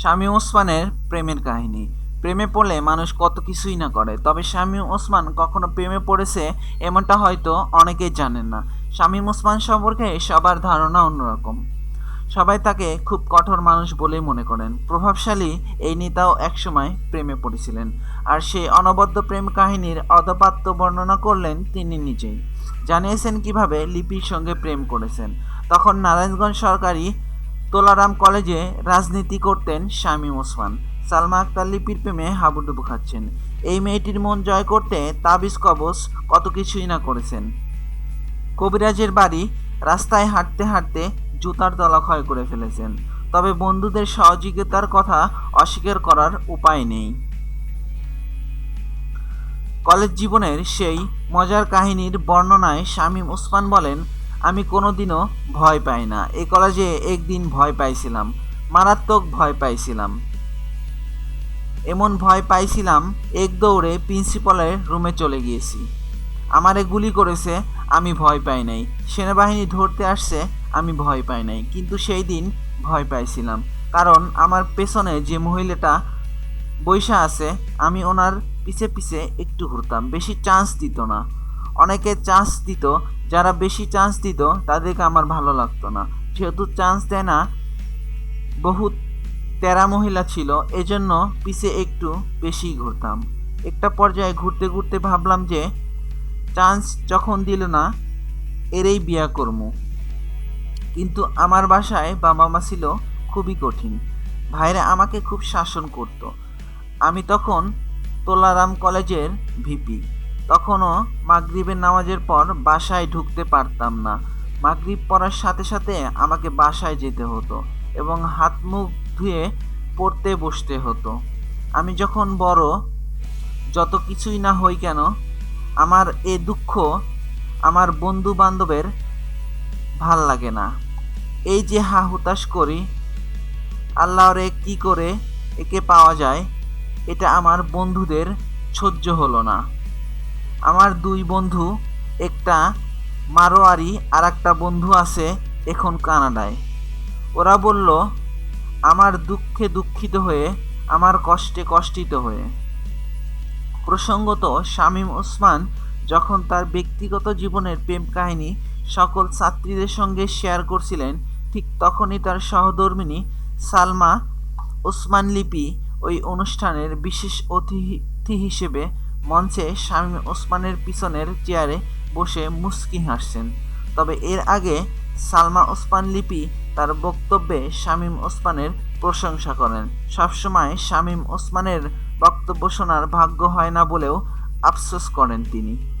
স্বামী ওসমানের প্রেমের কাহিনী। প্রেমে পড়লে মানুষ কত কিছুই না করে, তবে শামীম ওসমান কখনো প্রেমে পড়েছে এমনটা হয়তো অনেকেই জানেন না। শামীম ওসমান সম্পর্কে সবার ধারণা অন্যরকম। সবাই তাকে খুব কঠোর মানুষ বলেই মনে করেন। প্রভাবশালী এই নেতাও একসময় প্রেমে পড়েছিলেন আর সেই অনবদ্য প্রেম কাহিনীর অদপাত্য বর্ণনা করলেন তিনি নিজেই। জানিয়েছেন কীভাবে লিপির সঙ্গে প্রেম করেছেন। তখন নারায়ণগঞ্জ সরকারি তোলারাম কলেজে রাজনীতি করতেন শামীম ওসমান। সালমা আক্তার লিপির প্রেমে হাবুডুবু খাচ্ছেন। এই মেয়েটির মন জয় করতে তাবিজ কবচ কত কিছুই না করেছেন। কবিরাজের বাড়ি রাস্তায় হাঁটতে হাঁটতে জুতার তলা ক্ষয় করে ফেলেছেন। তবে বন্ধুদের সহযোগিতার কথা অস্বীকার করার উপায় নেই। কলেজ জীবনের সেই মজার কাহিনীর বর্ণনায় শামীম ওসমান বলেন আমি কোনোদিনও ভয় পাই না। এই কলেজে একদিন ভয় পাইছিলাম। মারাত্মক ভয় পাইছিলাম। এমন ভয় পাইছিলাম, এক দৌড়ে প্রিন্সিপালের রুমে চলে গিয়েছি। আমারে গুলি করেছে, আমি ভয় পাই নাই। সেনাবাহিনী ধরতে আসছে, আমি ভয় পাই নাই। কিন্তু সেই দিন ভয় পাইছিলাম। কারণ আমার পেছনে যে মহিলাটা বৈশা আছে, আমি ওনার পিছে পিছে একটু ঘুরতাম। বেশি চান্স দিত না। অনেকে চান্স দিত যারা বেশি চান্স দিত, তাদেরকে আমার ভালো লাগতো না। যেহেতু চান্স দেয় না, বহুত তেরা মহিলা ছিল, এজন্য পিছে একটু বেশি ঘুরতাম। একটা পর্যায়ে ঘুরতে ঘুরতে ভাবলাম যে চান্স যখন দিল না, এরই বিয়া করমু। কিন্তু আমার বাসায় বাবা মা ছিল খুবই কঠিন। ভাইরা আমাকে খুব শাসন করত। আমি তখন তোলারাম কলেজের ভিপি। তখনও মাগরিবের নামাজের পর বাসায় ঢুকতে পারতাম না। মাগরিব পড়ার সাথে সাথে আমাকে বাসায় যেতে হতো এবং হাত মুখ ধুয়ে পড়তে বসতে হতো। আমি যখন বড়, যত কিছুই না হই কেন, আমার এ দুঃখ আমার বন্ধু বান্ধবের ভালো লাগে না। এই যে হা হুতাশ করি, আল্লাহরে কি করে একে পাওয়া যায়, এটা আমার বন্ধুদের সহ্য হলো না। আমার দুই বন্ধু, একটা মারোয়ারি আর একটা বন্ধু আছে এখন কানাডায়। ওরা বলল, আমার দুঃখে দুঃখিত হয়ে, আমার কষ্টে কষ্টিত হয়ে। প্রসঙ্গত, শামীম ওসমান যখন তার ব্যক্তিগত জীবনের প্রেম কাহিনী সকল ছাত্রীদের সঙ্গে শেয়ার করছিলেন, ঠিক তখনই তার সহধর্মিনী সালমা ওসমান লিপি ওই অনুষ্ঠানের বিশেষ অতিথি হিসেবে মঞ্চে শামীম ওসমানের পিছনের চেয়ারে বসে মুস্কি হাসছেন। তবে এর আগে সালমা ওসমান লিপি তার বক্তব্যে শামীম ওসমানের প্রশংসা করেন। সবসময় শামীম ওসমানের বক্তব্য শোনার ভাগ্য হয় না বলেও আফসোস করেন তিনি।